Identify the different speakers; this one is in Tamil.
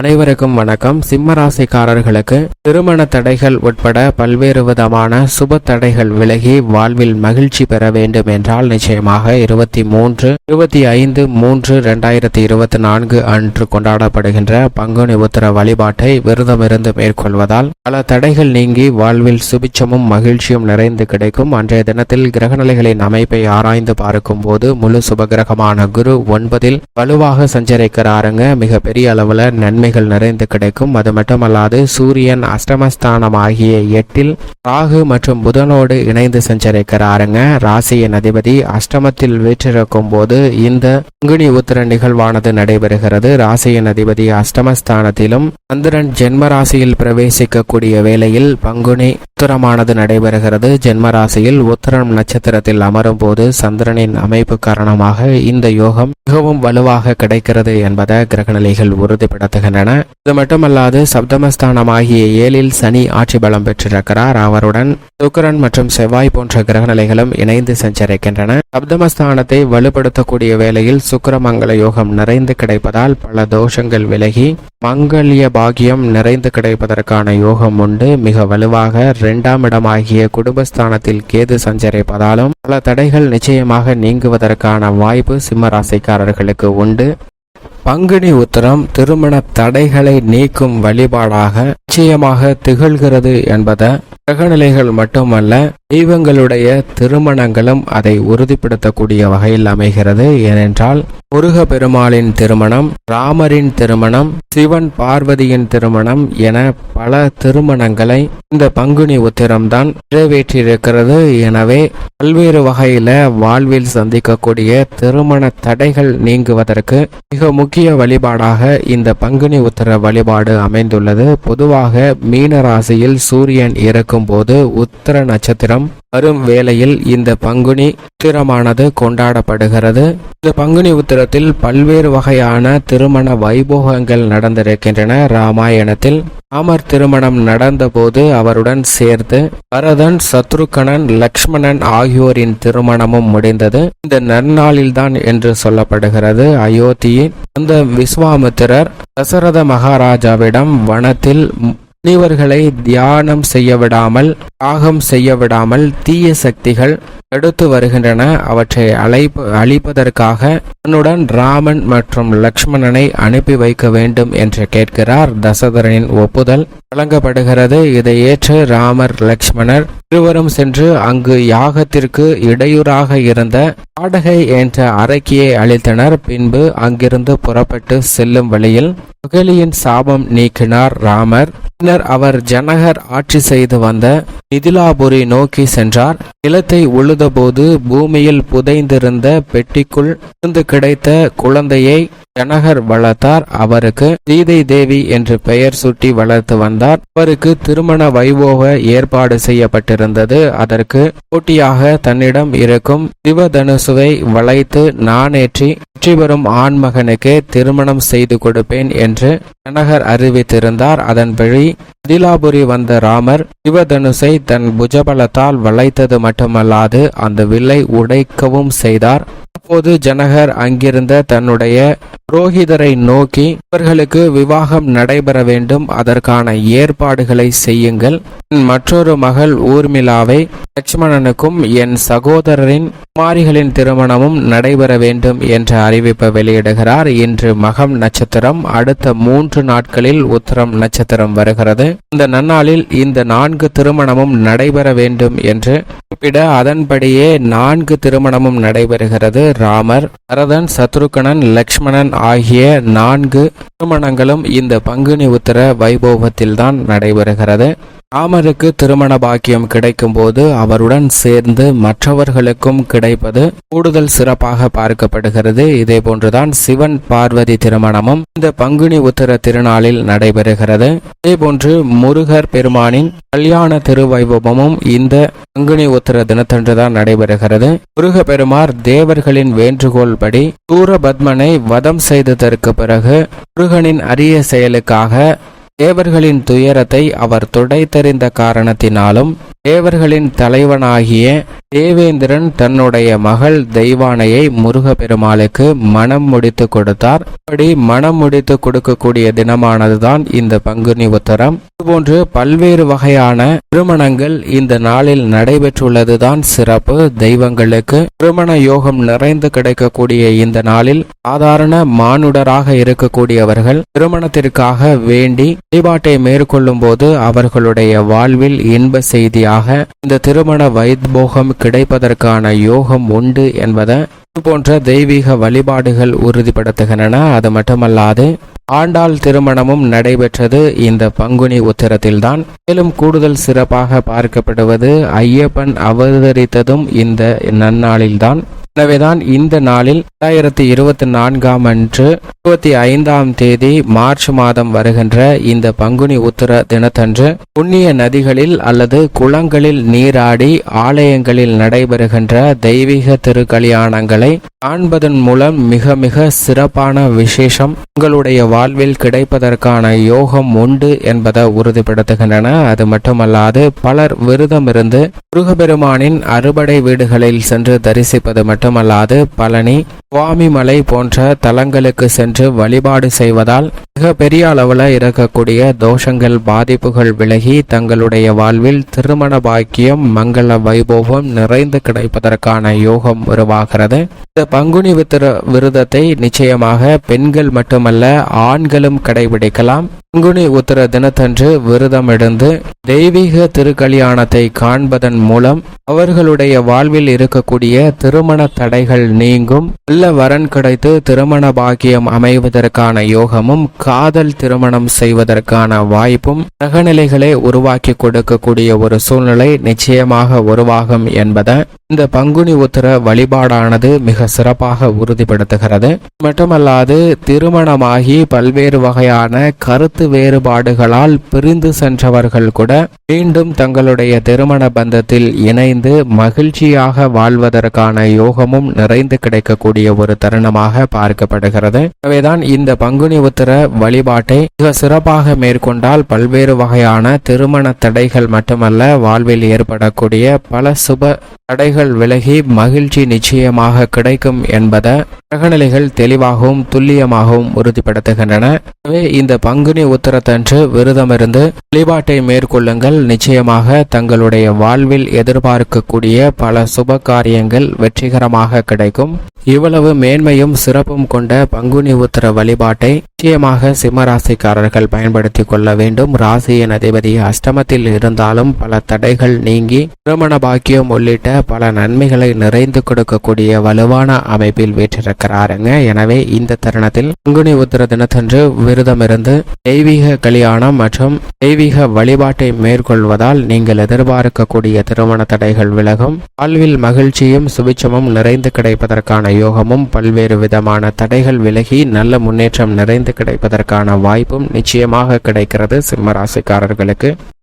Speaker 1: அனைவருக்கும் வணக்கம். சிம்ம ராசிக்காரர்களுக்கு திருமண தடைகள் உட்பட பல்வேறு விதமான சுப தடைகள் விலகி வாழ்வில் மகிழ்ச்சி பெற வேண்டும் என்றால் நிச்சயமாக இருபத்தி மூன்று இருபத்தி ஐந்து மூன்று இரண்டாயிரத்தி இருபத்தி நான்கு அன்று கொண்டாடப்படுகின்ற பங்குனி உத்தர வழிபாட்டை விரதமிருந்து மேற்கொள்வதால் பல தடைகள் நீங்கி வாழ்வில் சுபிச்சமும் மகிழ்ச்சியும் நிறைந்து கிடைக்கும். அன்றைய தினத்தில் கிரகநிலைகளின் அமைப்பை ஆராய்ந்து பார்க்கும் போது முழு சுபகிரகமான குரு ஒன்பதில் வலுவாக சஞ்சரிக்கிறாருங்க. மிக பெரிய நன்மை நன்மைகள் நிறைந்து கிடைக்கும். அது மட்டுமல்லாது சூரியன் அஷ்டமஸ்தானம் ஆகிய எட்டில் ராகு மற்றும் புதனோடு இணைந்து சஞ்சரிக்கிறாருங்க. ராசியின் அதிபதி அஷ்டமத்தில் வீற்றிருக்கும் போது இந்த பங்குனி உத்திர நிகழ்வானது நடைபெறுகிறது. ராசியின் அதிபதி அஷ்டமஸ்தானத்திலும் சந்திரன் ஜென்ம ராசியில் பிரவேசிக்கக்கூடிய வேளையில் பங்குனி உத்தரமானது நடைபெறுகிறது. ஜென்ம ராசியில் உத்தரம் நட்சத்திரத்தில் அமரும் போது சந்திரனின் அமைப்பு காரணமாக இந்த யோகம் மிகவும் வலுவாக கிடைக்கிறது என்பதை கிரகநிலைகள் உறுதிப்படுத்துகின்றன. இது மட்டுமல்லாது சப்தமஸ்தானமாகிய ஏழில் சனி ஆட்சி பலம் பெற்றிருக்கிறார். அவருடன் சுக்கிரன் மற்றும் செவ்வாய் போன்ற கிரகநிலைகளும் இணைந்து சஞ்சரிக்கின்றன. சப்தமஸ்தானத்தை வலுப்படுத்தக்கூடிய வேளையில் சுக்கிரமங்கல யோகம் நிறைந்து கிடைப்பதால் பல தோஷங்கள் விலகி மங்கல்ய பாகியம் நிறைந்து கிடைப்பதற்கான யோகம் உண்டு. மிக வலுவாக இரண்டாம் இடமாகிய குடும்பஸ்தானத்தில் கேது சஞ்சரிப்பதாலும் பல தடைகள் நிச்சயமாக நீங்குவதற்கான வாய்ப்பு சிம்ம ராசிக்காரர்களுக்கு உண்டு. பங்குனி உத்தரம் திருமண தடைகளை நீக்கும் வழிபாடாக நிச்சயமாக திகழ்கிறது என்பதை கிரகநிலைகள் மட்டுமல்ல தெய்வங்களுடைய திருமணங்களும் அதை உறுதிப்படுத்தக்கூடிய வகையில் அமைகிறது. ஏனென்றால் முருக பெருமாளின் திருமணம் ராமரின் திருமணம் சிவன் பார்வதியின் திருமணம் என பல திருமணங்களை இந்த பங்குனி உத்திரம்தான் நிறைவேற்றியிருக்கிறது. எனவே பல்வேறு வகையில வாழ்வில் சந்திக்கக்கூடிய திருமண தடைகள் நீங்குவதற்கு மிக முக்கிய வழிபாடாக இந்த பங்குனி உத்திர வழிபாடு அமைந்துள்ளது. பொதுவாக மீன ராசியில் சூரியன் இருக்கும் போது உத்திர நட்சத்திரம் வரும் வேளையில் இந்த பங்குனி உத்திரமானது கொண்டாடப்படுகிறது. இந்த பங்குனி உத்திரத்தில் பல்வேறு வகையான திருமண வைபோகங்கள் நடந்திருக்கின்றன. ராமாயணத்தில் ராமர் திருமணம் நடந்தபோது அவருடன் சேர்த்து பரதன் சத்ருகணன் லக்ஷ்மணன் ஆகியோரின் திருமணமும் முடிந்தது. இந்த நன்னாளில்தான் என்று சொல்லப்படுகிறது. அயோத்தியின் அந்த விஸ்வாமித்திரர் தசரத மகாராஜாவிடம் வனத்தில் முனிவர்களை தியானம் செய்ய விடாமல் யாகம் செய்ய விடாமல் தீய சக்திகள் எடுத்து வருகின்றன. அவற்றை அழைப்பு அழிப்பதற்காக தன்னுடன் ராமன் மற்றும் லக்ஷ்மணனை அனுப்பி வைக்க வேண்டும் என்று கேட்கிறார் தசதரனின் ஒப்புதல். வழங்கப்படுகிறது. இதை ஏற்று ராமர் லக்ஷ்மணர் இருவரும் சென்று அங்கு யாகத்திற்கு இடையூறாக இருந்த பாடகை என்ற அரக்கியை அளித்தனர் பின்பு அங்கிருந்து புறப்பட்டு செல்லும் வழியில் புகழியின் சாபம் நீக்கினார் ராமர். பின்னர் அவர் ஜனகர் ஆட்சி செய்து வந்த மிதிலாபுரி நோக்கி சென்றார். நிலத்தை உழுதபோது பூமியில் புதைந்திருந்த பெட்டிக்குள் இருந்து கிடைத்த குழந்தையை ஜனகர் வளர்த்தார். அவருக்கு சீதை தேவி என்று பெயர் சுட்டி வளர்த்து வந்தார். அவருக்கு திருமண வைபோக ஏற்பாடு செய்யப்பட்டிருந்தது. அதற்கு போட்டியாக தன்னிடம் இருக்கும் சிவதனுசுவை வளைத்து நானேற்றி வெற்றி பெறும் ஆண்மகனுக்கு திருமணம் செய்து கொடுப்பேன் என்று ஜனகர் அறிவித்திருந்தார். அதன்படி அதிலாபுரி வந்த ராமர் சிவதனுசை தன் புஜபலத்தால் வளைத்தது மட்டுமல்லாது அந்த வில்லை உடைக்கவும் செய்தார். அப்போது ஜனகர் அங்கிருந்த தன்னுடைய புரோகிதரை நோக்கி இவர்களுக்கு விவாகம் நடைபெற வேண்டும் அதற்கான ஏற்பாடுகளை செய்யுங்கள். மற்றொரு மகள் ஊர்மிளாவை லட்சுமணனுக்கும் என் சகோதரரின் குமாரிகளின் திருமணமும் நடைபெற வேண்டும் என்ற அறிவிப்பை வெளியிடுகிறார். இன்று மகம் நட்சத்திரம் அடுத்த மூன்று நாட்களில் உத்தரம் நட்சத்திரம் வருகிறது. இந்த நன்னாளில் இந்த நான்கு திருமணமும் நடைபெற வேண்டும் என்று குறிப்பிட அதன்படியே நான்கு திருமணமும் நடைபெறுகிறது. ராமர் பரதன் சத்ருகணன் லக்ஷ்மணன் ஆகிய நான்கு திருமணங்களும் இந்த பங்குனி உத்தர வைபோகத்தில்தான் நடைபெறுகிறது. ராமருக்கு திருமண பாக்கியம் கிடைக்கும் போது அவருடன் சேர்ந்து மற்றவர்களுக்கும் கிடைப்பது கூடுதல் சிறப்பாக பார்க்கப்படுகிறது. இதே போன்றுதான் சிவன் பார்வதி திருமணமும் இந்த பங்குனி உத்தர திருநாளில் நடைபெறுகிறது. இதே போன்று முருகர் பெருமானின் கல்யாண திருவைபவமும் இந்த பங்குனி உத்தர தினத்தன்றுதான் நடைபெறுகிறது. முருக பெருமார் தேவர்களின் வேண்டுகோள் படி சூரபத்மனை வதம் செய்ததற்கு பிறகு முருகனின் அரிய செயலுக்காக தேவர்களின் துயரத்தை அவர் துடைத்தறிந்த காரணத்தினாலும் தேவர்களின் தலைவனாகிய தேவேந்திரன் தன்னுடைய மகள் தெய்வானையை முருகப்பெருமாளுக்கு மனம் முடித்து கொடுத்தார். அப்படி மனம் முடித்து கொடுக்கக்கூடிய தினமானதுதான் இந்த பங்குனி உத்தரம். இதுபோன்று பல்வேறு வகையான திருமணங்கள் இந்த நாளில் நடைபெற்றுள்ளதுதான் சிறப்பு தெய்வங்களுக்கு. திருமண யோகம் நிறைந்து கிடைக்கக்கூடிய இந்த நாளில் சாதாரண மானுடராக இருக்கக்கூடியவர்கள் திருமணத்திற்காக வேண்டி வழிபாட்டை மேற்கொள்ளும் போது அவர்களுடைய வாழ்வில் இன்ப செய்தியாக இந்த திருமண வைத்போகம் கிடைப்பதற்கான யோகம் உண்டு என்பதை போன்ற தெய்வீக வழிபாடுகள் உறுதிப்படுத்துகின்றன. அது மட்டுமல்லாது ஆண்டாள் திருமணமும் நடைபெற்றது. இந்த பங்குனி உத்திரத்தில்தான் மேலும் கூடுதல் சிறப்பாக பார்க்கப்படுவது. ஐயப்பன் அவதரித்ததும் இந்த நன்னாளில்தான். எனவேதான் இந்த நாளில் இரண்டாயிரத்தி இருபத்தி நான்காம் அன்று இருபத்தி ஐந்தாம் தேதி மார்ச் மாதம் வருகின்ற இந்த பங்குனி உத்திர தினத்தன்று புண்ணிய நதிகளில் அல்லது குளங்களில் நீராடி ஆலயங்களில் நடைபெறுகின்ற தெய்வீக திருக்கல்யாணங்களை காண்பதன் மூலம் மிக மிக சிறப்பான விசேஷம் உங்களுடைய வாழ்வில் கிடைப்பதற்கான யோகம் உண்டு என்பதை உறுதிப்படுத்துகின்றன. அது மட்டுமல்லாது பலர் விரதமிருந்து முருகபெருமானின் அறுபடை வீடுகளில் சென்று தரிசிப்பது மட்டும் மட்டுமல்லாது பழனி சுவாமிமலை போன்ற தலங்களுக்கு சென்று வழிபாடு செய்வதால் மிக பெரிய அளவில் இருக்கக்கூடிய தோஷங்கள் பாதிப்புகள் விலகி தங்களுடைய வாழ்வில் திருமண பாக்கியம் மங்கள வைபோகம் நிறைந்து கிடைப்பதற்கான யோகம் உருவாகிறது. இந்த பங்குனி வித்திர விரதத்தை நிச்சயமாக பெண்கள் மட்டுமல்ல ஆண்களும் கடைபிடிக்கலாம். பங்குனி உத்தர தினத்தன்று விரதம் தெய்வீக திருக்கல்யாணத்தை காண்பதன் மூலம் அவர்களுடைய வாழ்வில் இருக்கக்கூடிய திருமண தடைகள் நீங்கும். நல்ல வரன் கிடைத்து திருமண பாக்கியம் அமைவதற்கான யோகமும் காதல் திருமணம் செய்வதற்கான வாய்ப்பும் கிரகநிலைகளை உருவாக்கி கொடுக்கக்கூடிய ஒரு சூழ்நிலை நிச்சயமாக உருவாகும் என்பதை இந்த பங்குனி உத்தர வழிபாடானது மிக சிறப்பாக உறுதிப்படுத்துகிறது. மட்டுமல்லாது திருமணமாகி பல்வேறு வகையான கருத்து வேறுபாடுகளால் பிரிந்து சென்றவர்கள் கூட மீண்டும் தங்களுடைய திருமண பந்தத்தில் இணைந்து மகிழ்ச்சியாக வாழ்வதற்கான யோகமும் நிறைந்து கிடைக்கக்கூடிய ஒரு தருணமாக பார்க்கப்படுகிறது. எனவேதான் இந்த பங்குனி உத்திர வழிபாட்டை மிக சிறப்பாக மேற்கொண்டால் பல்வேறு வகையான திருமண தடைகள் மட்டுமல்ல வாழ்வில் ஏற்படக்கூடிய பல சுப தடைகள் விலகி மகிழ்ச்சி நிச்சயமாக கிடைக்கும் என்பதை கிரகநிலைகள் தெளிவாகவும் துல்லியமாகவும் உறுதிப்படுத்துகின்றன. எனவே இந்த பங்குனி உத்தரத்தன்று விரதமிருந்து வழிபாட்டை மேற்கொள்ளுங்கள். நிச்சயமாக தங்களுடைய வாழ்வில் எதிர்பார்க்கக்கூடிய பல சுப காரியங்கள் வெற்றிகரமாக கிடைக்கும். இவ்வளவு மேன்மையும் சிறப்பும் கொண்ட பங்குனி உத்தர வழிபாட்டை நிச்சயமாக சிம்மராசிக்காரர்கள் பயன்படுத்தி கொள்ள வேண்டும். ராசியின் அதிபதி அஷ்டமத்தில் இருந்தாலும் பல தடைகள் நீங்கி திருமண பாக்கியம் உள்ளிட்ட பல நன்மைகளை நிறைந்து கொடுக்கக்கூடிய வலுவான அமைப்பில் வீற்றிருக்கிறாருங்க. எனவே இந்த தருணத்தில் பங்குனி உத்திர தினத்தன்று விரதமிருந்து தெய்வீக கல்யாணம் மற்றும் தெய்வீக வழிபாட்டை மேற்கொள்வதால் நீங்கள் எதிர்பார்க்கக்கூடிய திருமண தடைகள் விலகும். வாழ்வில் மகிழ்ச்சியும் சுபிச்சமும் நிறைந்து கிடைப்பதற்கான யோகமும் பல்வேறு விதமான தடைகள் விலகி நல்ல முன்னேற்றம் நிறைந்து கிடைப்பதற்கான வாய்ப்பும் நிச்சயமாக கிடைக்கிறது சிம்ம ராசிக்காரர்களுக்கு.